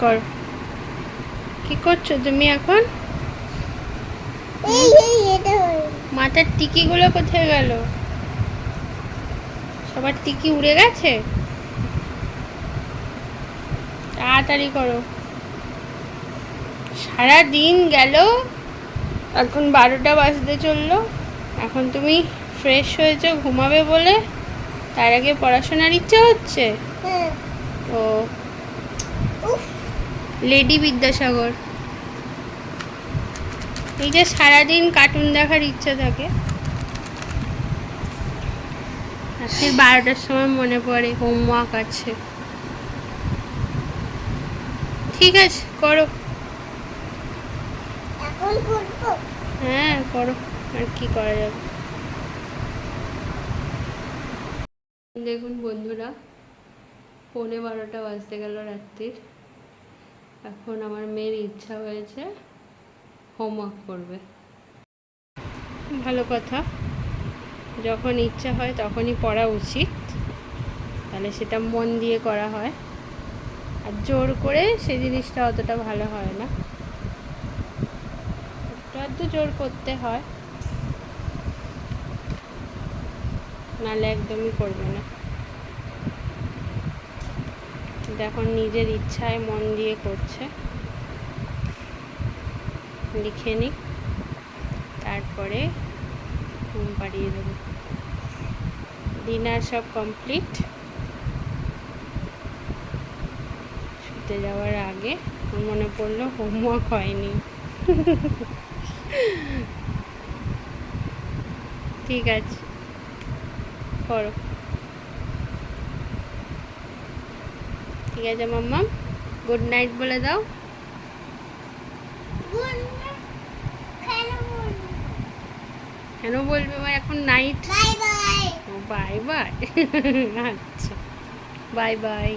কর। কি করছ তুমি এখন। মাথার টিকিগুলো কোথায় গেল? সবার টিকি উড়ে গেছে? তাড়াতাড়ি করো। সারা দিন গেল এখন বারোটা বাজতে চলল। এখন তুমি ফ্রেশ হয়েছো ঘুমাবে বলে? তার আগে পড়াশোনার ইচ্ছে হচ্ছে? হ্যাঁ। ও লেডি বিদ্যাসাগর। এই যে সারাদিন কার্টুন দেখার ইচ্ছা থাকে। রাত্রি বারোটার সময় মনে পড়ে হোমওয়ার্ক আছে। ঠিক আছে করো। হ্যাঁ করো আর কি করা যাবে। দেখুন বন্ধুরা পৌনে বারোটা বাজতে গেল রাত্রির। এখন আমার মেয়ের ইচ্ছা হয়েছে হোমওয়ার্ক করবে। ভালো কথা। যখন ইচ্ছা হয় তখনই পড়া উচিত। তাহলে সেটা মন দিয়ে করা হয়। আর জোর করে সেই জিনিসটা অতটা ভালো হয় না। একটু জোর করতে হয়। নাহলে একদমই করবে না। দেখুন নিজের ইচ্ছায় মন দিয়ে করছে। লিখে নিক, তারপরে ঘুম পাড়িয়ে দেবো। ডিনার সব কমপ্লিট। শুতে যাওয়ার আগে মনে পড়ল হোমওয়ার্ক হয়নি। ঠিক আছে। করো। ঠিক আছে মাম্মা গুড নাইট বলে দাও। কেন বলবে? ভাই? এখন নাইট বাই বাই আচ্ছা। Bye bye